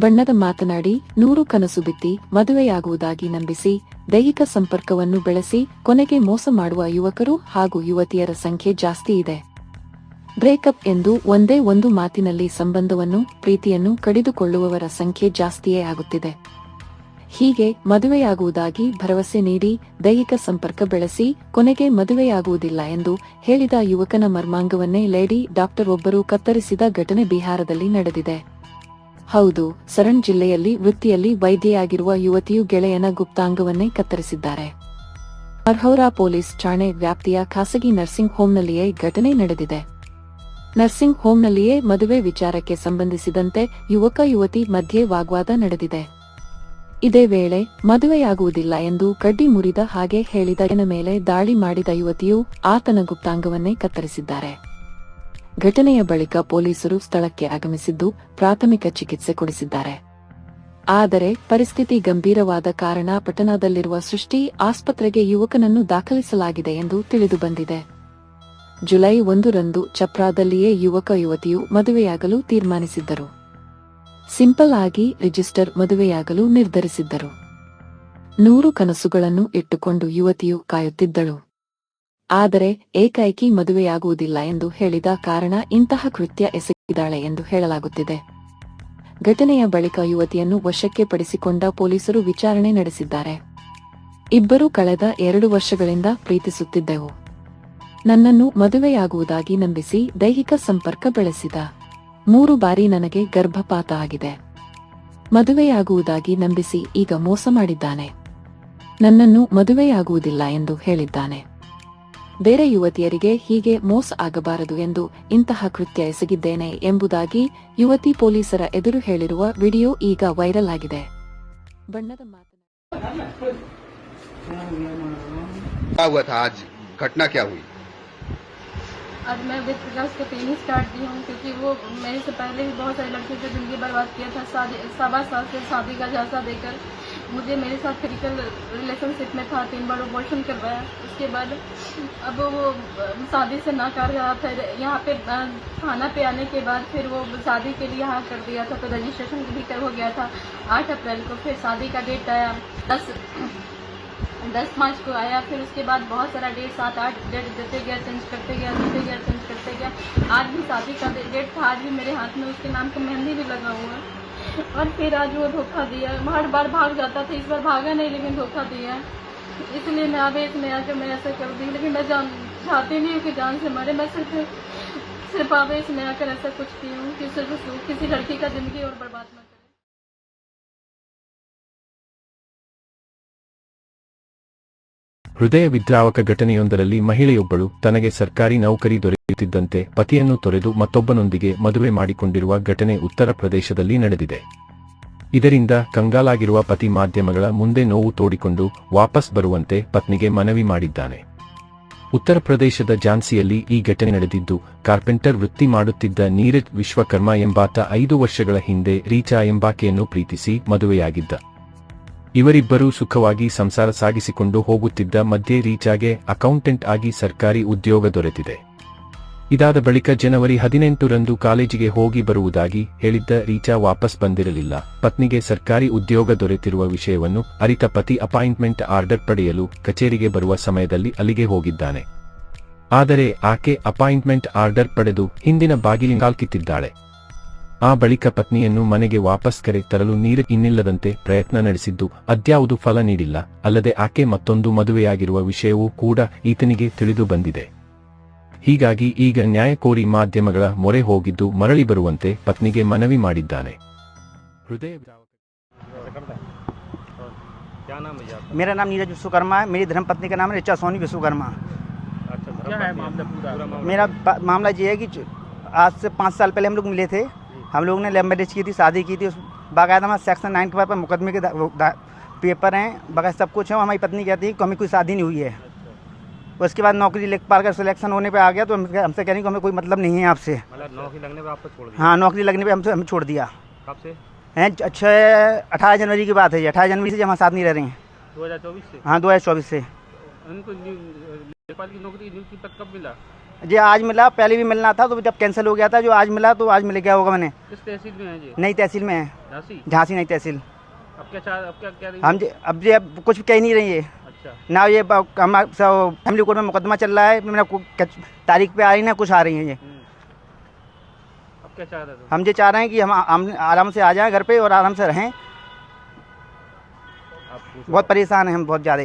ಬಣ್ಣದ ಮಾತನಾಡಿ, ನೂರು ಕನಸು ಬಿತ್ತಿ ಮದುವೆಯಾಗುವುದಾಗಿ ನಂಬಿಸಿ, ದೈಹಿಕ ಸಂಪರ್ಕವನ್ನು ಬೆಳೆಸಿ, ಕೊನೆಗೆ ಮೋಸ ಮಾಡುವ ಯುವಕರು ಹಾಗೂ ಯುವತಿಯರ ಸಂಖ್ಯೆ ಜಾಸ್ತಿ ಇದೆ. ಬ್ರೇಕಪ್ ಎಂದು ಒಂದೇ ಒಂದು ಮಾತಿನಲ್ಲಿ ಸಂಬಂಧವನ್ನು, ಪ್ರೀತಿಯನ್ನು ಕಡಿದುಕೊಳ್ಳುವವರ ಸಂಖ್ಯೆ ಜಾಸ್ತಿಯೇ ಆಗುತ್ತಿದೆ. ಹೀಗೆ ಮದುವೆಯಾಗುವುದಾಗಿ ಭರವಸೆ ನೀಡಿ, ದೈಹಿಕ ಸಂಪರ್ಕ ಬೆಳೆಸಿ, ಕೊನೆಗೆ ಮದುವೆಯಾಗುವುದಿಲ್ಲ ಎಂದು ಹೇಳಿದ ಯುವಕನ ಮರ್ಮಾಂಗವನ್ನೇ ಲೇಡಿ ಡಾಕ್ಟರ್ ಒಬ್ಬರು ಕತ್ತರಿಸಿದ ಘಟನೆ ಬಿಹಾರದಲ್ಲಿ ನಡೆದಿದೆ. ಹೌದು, ಸರಣ್ ಜಿಲ್ಲೆಯಲ್ಲಿ ವೃತ್ತಿಯಲ್ಲಿ ವೈದ್ಯೆಯಾಗಿರುವ ಯುವತಿಯು ಗೆಳೆಯನ ಗುಪ್ತಾಂಗವನ್ನೇ ಕತ್ತರಿಸಿದ್ದಾರೆ. ಅರ್ಹೌರಾ ಪೊಲೀಸ್ ಠಾಣೆ ವ್ಯಾಪ್ತಿಯ ಖಾಸಗಿ ನರ್ಸಿಂಗ್ ಹೋಂನಲ್ಲಿಯೇ ಘಟನೆ ನಡೆದಿದೆ. ನರ್ಸಿಂಗ್ ಹೋಂನಲ್ಲಿಯೇ ಮದುವೆ ವಿಚಾರಕ್ಕೆ ಸಂಬಂಧಿಸಿದಂತೆ ಯುವಕ ಯುವತಿ ಮಧ್ಯೆ ವಾಗ್ವಾದ ನಡೆದಿದೆ. ಇದೇ ವೇಳೆ ಮದುವೆಯಾಗುವುದಿಲ್ಲ ಎಂದು ಕಡ್ಡಿ ಮುರಿದ ಹಾಗೆ ಹೇಳಿದ ಮೇಲೆ ದಾಳಿ ಮಾಡಿದ ಯುವತಿಯು ಆತನ ಗುಪ್ತಾಂಗವನ್ನೇ ಕತ್ತರಿಸಿದ್ದಾರೆ. ಘಟನೆಯ ಬಳಿಕ ಪೊಲೀಸರು ಸ್ಥಳಕ್ಕೆ ಆಗಮಿಸಿದ್ದು ಪ್ರಾಥಮಿಕ ಚಿಕಿತ್ಸೆ ಕೊಡಿಸಿದ್ದಾರೆ. ಆದರೆ ಪರಿಸ್ಥಿತಿ ಗಂಭೀರವಾದ ಕಾರಣ ಪಟ್ಟಣದಲ್ಲಿರುವ ಸೃಷ್ಟಿ ಆಸ್ಪತ್ರೆಗೆ ಯುವಕನನ್ನು ದಾಖಲಿಸಲಾಗಿದೆ ಎಂದು ತಿಳಿದುಬಂದಿದೆ ಜುಲೈ ಒಂದರಂದು ಚಪ್ರಾದಲ್ಲಿಯೇ ಯುವಕ ಯುವತಿಯು ಮದುವೆಯಾಗಲು ತೀರ್ಮಾನಿಸಿದ್ದರು. ಸಿಂಪಲ್ ಆಗಿ ರಿಜಿಸ್ಟರ್ ಮದುವೆಯಾಗಲು ನಿರ್ಧರಿಸಿದ್ದರು. ನೂರು ಕನಸುಗಳನ್ನು ಇಟ್ಟುಕೊಂಡು ಯುವತಿಯು ಕಾಯುತ್ತಿದ್ದಳು. ಆದರೆ ಏಕೈಕಿ ಮದುವೆಯಾಗುವುದಿಲ್ಲ ಎಂದು ಹೇಳಿದ ಕಾರಣ ಇಂತಹ ಕೃತ್ಯ ಎಸಗಿದ್ದಾಳೆ ಎಂದು ಹೇಳಲಾಗುತ್ತಿದೆ. ಘಟನೆಯ ಬಳಿಕ ಯುವತಿಯನ್ನು ವಶಕ್ಕೆ ಪಡಿಸಿಕೊಂಡ ಪೊಲೀಸರು ವಿಚಾರಣೆ ನಡೆಸಿದ್ದಾರೆ. ಇಬ್ಬರು ಕಳೆದ ಎರಡು ವರ್ಷಗಳಿಂದ ಪ್ರೀತಿಸುತ್ತಿದ್ದೆವು. ನನ್ನನ್ನು ಮದುವೆಯಾಗುವುದಾಗಿ ನಂಬಿಸಿ ದೈಹಿಕ ಸಂಪರ್ಕ ಬೆಳೆಸಿದ. ಮೂರು ಬಾರಿ ನನಗೆ ಗರ್ಭಪಾತ ಆಗಿದೆ. ಮದುವೆಯಾಗುವುದಾಗಿ ನಂಬಿಸಿ ಈಗ ಮೋಸ ಮಾಡಿದ್ದಾನೆ. ನನ್ನನ್ನು ಮದುವೆಯಾಗುವುದಿಲ್ಲ ಎಂದು ಹೇಳಿದ್ದಾನೆ. ಬೇರೆ ಯುವತಿಯರಿಗೆ ಹೀಗೆ ಮೋಸ ಆಗಬಾರದು ಎಂದು ಇಂತಹ ಕೃತ್ಯ ಎಸಗಿದ್ದೇನೆ ಎಂಬುದಾಗಿ ಯುವತಿ ಪೊಲೀಸರ ಎದುರು ಹೇಳಿರುವ ವಿಡಿಯೋ ಈಗ ವೈರಲ್ ಆಗಿದೆ ಬಣ್ಣದ ಮಾತನಾಡಿ क्या हुआ था आज घटना क्या हुई आज मैं विद प्रकाश को ट्रेनिंग स्टार्ट दी हूँ क्योंकि वो मेरे से पहले भी बहुत सारी लड़कियों की ज़िंदगी बर्बाद किया था शादी सवा साल से शादी का झांसा देकर मुझे मेरे साथ फ़िज़िकल रिलेशनशिप में था, तीन बार अबॉर्शन करवाया। उसके बाद अब वो शादी से ना कर रहा फिर यहाँ पे थाना पे आने के बाद फिर वो शादी के लिए हाँ कर दिया था तो रजिस्ट्रेशन भी कर हो गया था। आठ अप्रैल को फिर शादी का डेट आया। दस दस मार्च को आया, फिर उसके बाद बहुत सारा डेट सात, आठ डेट देते गया चेंज करते गया, देते गया चेंज करते गया। आज भी शादी का डेट था, आज भी मेरे हाथ में उसके नाम का मेहंदी भी लगा हुआ है। और फिर आज वो धोखा दिया। हर बार भाग जाता था, इस बार भागा नहीं, लेकिन धोखा दिया। इसलिए मैं आवेश नया आकर मैं ऐसा कर दी। लेकिन मैं जान, चाहती नहीं हूँ कि जान से मरे। मैं सिर्फ़ सिर्फ़ आवेश नया कर ऐसा कुछ की हूँ कि सिर्फ़ किसी लड़की का ज़िंदगी और बर्बाद न ಹೃದಯ ವಿದ್ರಾವಕ ಘಟನೆಯೊಂದರಲ್ಲಿ ಮಹಿಳೆಯೊಬ್ಬಳು ತನಗೆ ಸರ್ಕಾರಿ ನೌಕರಿ ದೊರೆಯುತ್ತಿದ್ದಂತೆ ಪತಿಯನ್ನು ತೊರೆದು ಮತ್ತೊಬ್ಬನೊಂದಿಗೆ ಮದುವೆ ಮಾಡಿಕೊಂಡಿರುವ ಘಟನೆ ಉತ್ತರ ಪ್ರದೇಶದಲ್ಲಿ ನಡೆದಿದೆ. ಇದರಿಂದ ಕಂಗಾಲಾಗಿರುವ ಪತಿ ಮಾಧ್ಯಮಗಳ ಮುಂದೆ ನೋವು ತೋಡಿಕೊಂಡು ವಾಪಸ್ ಬರುವಂತೆ ಪತ್ನಿಗೆ ಮನವಿ ಮಾಡಿದ್ದಾನೆ. ಉತ್ತರ ಪ್ರದೇಶದ ಝಾನ್ಸಿಯಲ್ಲಿ ಈ ಘಟನೆ ನಡೆದಿದ್ದು, ಕಾರ್ಪೆಂಟರ್ ವೃತ್ತಿ ಮಾಡುತ್ತಿದ್ದ ನೀರಜ್ ವಿಶ್ವಕರ್ಮ ಎಂಬಾತ ಐದು ವರ್ಷಗಳ ಹಿಂದೆ ರೀಚಾ ಎಂಬಾಕೆಯನ್ನು ಪ್ರೀತಿಸಿ ಮದುವೆಯಾಗಿದ್ದ. ಇವರಿಬ್ಬರೂ ಸುಖವಾಗಿ ಸಂಸಾರ ಸಾಗಿಸಿಕೊಂಡು ಹೋಗುತ್ತಿದ್ದ ಮಧ್ಯೆ ರೀಚಾಗೆ ಅಕೌಂಟೆಂಟ್ ಆಗಿ ಸರ್ಕಾರಿ ಉದ್ಯೋಗ ದೊರೆತಿದೆ. ಇದಾದ ಬಳಿಕ ಜನವರಿ ಹದಿನೆಂಟರಂದು ಕಾಲೇಜಿಗೆ ಹೋಗಿ ಬರುವುದಾಗಿ ಹೇಳಿದ್ದ ರೀಚಾ ವಾಪಸ್ ಬಂದಿರಲಿಲ್ಲ. ಪತ್ನಿಗೆ ಸರ್ಕಾರಿ ಉದ್ಯೋಗ ದೊರೆತಿರುವ ವಿಷಯವನ್ನು ಅರಿತ ಪತಿ ಅಪಾಯಿಂಟ್ಮೆಂಟ್ ಆರ್ಡರ್ ಪಡೆಯಲು ಕಚೇರಿಗೆ ಬರುವ ಸಮಯದಲ್ಲಿ ಅಲ್ಲಿಗೆ ಹೋಗಿದ್ದಾನೆ. ಆದರೆ ಆಕೆ ಅಪಾಯಿಂಟ್ಮೆಂಟ್ ಆರ್ಡರ್ ಪಡೆದು ಹಿಂದಿನ ಬಾಗಿಲಿನ ಕಾಲ್ಕಿತ್ತಿದ್ದಾಳೆ. ಆ ಬಳಿಕ ಪತ್ನಿಯನ್ನು ಮನೆಗೆ ವಾಪಸ್ ಕರೆ ತರಲು ನೀರು ಇನ್ನಿಲ್ಲದಂತೆ ಪ್ರಯತ್ನ ನಡೆಸಿದ್ದು ಅದ್ಯಾವುದು ಫಲ ನೀಡಿಲ್ಲ ಅಲ್ಲದೆ ಆಕೆ ಮತ್ತೊಂದು ಮದುವೆಯಾಗಿರುವ ವಿಷಯವೂ ಕೂಡ ಈತನಿಗೆ ತಿಳಿದು ಬಂದಿದೆ ಹೀಗಾಗಿ ಈಗ ನ್ಯಾಯ ಕೋರಿ ಮಾಧ್ಯಮಗಳ ಮೊರೆ ಹೋಗಿದ್ದು ಮರಳಿ ಬರುವಂತೆ ಪತ್ನಿಗೆ ಮನವಿ ಮಾಡಿದ್ದಾನೆ ಹೃದಯ क्या नाम है जी आपका मेरा नाम नीरज विश्वकर्मा है मेरी धर्मपत्नी का नाम है ऋचा सोनी विश्वकर्मा अच्छा क्या है मामला पूरा मामला मेरा प- मामला ये है कि च- आज से पाँच साल पहले हम लोग मिले थे हम लोगों ने लव मैरिज की थी शादी की थी उस बाकायदा हमारे सेक्शन नाइन के पर मुकदमे के दा- दा- पेपर हैं बगैर सब कुछ है और हमारी पत्नी कहती है कि हमें कोई शादी नहीं हुई है। उसके बाद नौकरी लेखपाल का सिलेक्शन होने पे आ गया तो हम हमसे कह रही कि हमें कोई मतलब नहीं है आपसे। मतलब नौकरी लगने पे आपको छोड़ दिया? हाँ नौकरी लगने पे हमसे हमें छोड़ दिया। कब से? हैं छः अठारह जनवरी की बात है अठारह जनवरी से जब हमारे साथ नहीं रह रही हैं। 2024 से? हाँ दो हज़ार चौबीस से। उनको की नौकरी कब मिला? जी आज मिला पहले भी मिलना था तो जब कैंसिल हो गया था जो आज मिला तो आज मिल गया होगा मैंने। किस तहसील में है जी? नई तहसील में है। झांसी? झांसी नई तहसील। अब क्या चाह अब क्या क्या हम जी अब जी अब कुछ कह नहीं रही है अच्छा। ना ये हम सब फैमिली कोर्ट में मुकदमा चल रहा है ना को- कच- तारीख पे आ रही ना कुछ आ रही है ये। हम्म। अब क्या चाह रहे हम ये चाह रहे हैं कि हम हम आराम से आ जाएँ घर पे और आराम से रहें। बहुत परेशान हैं हम बहुत ज़्यादा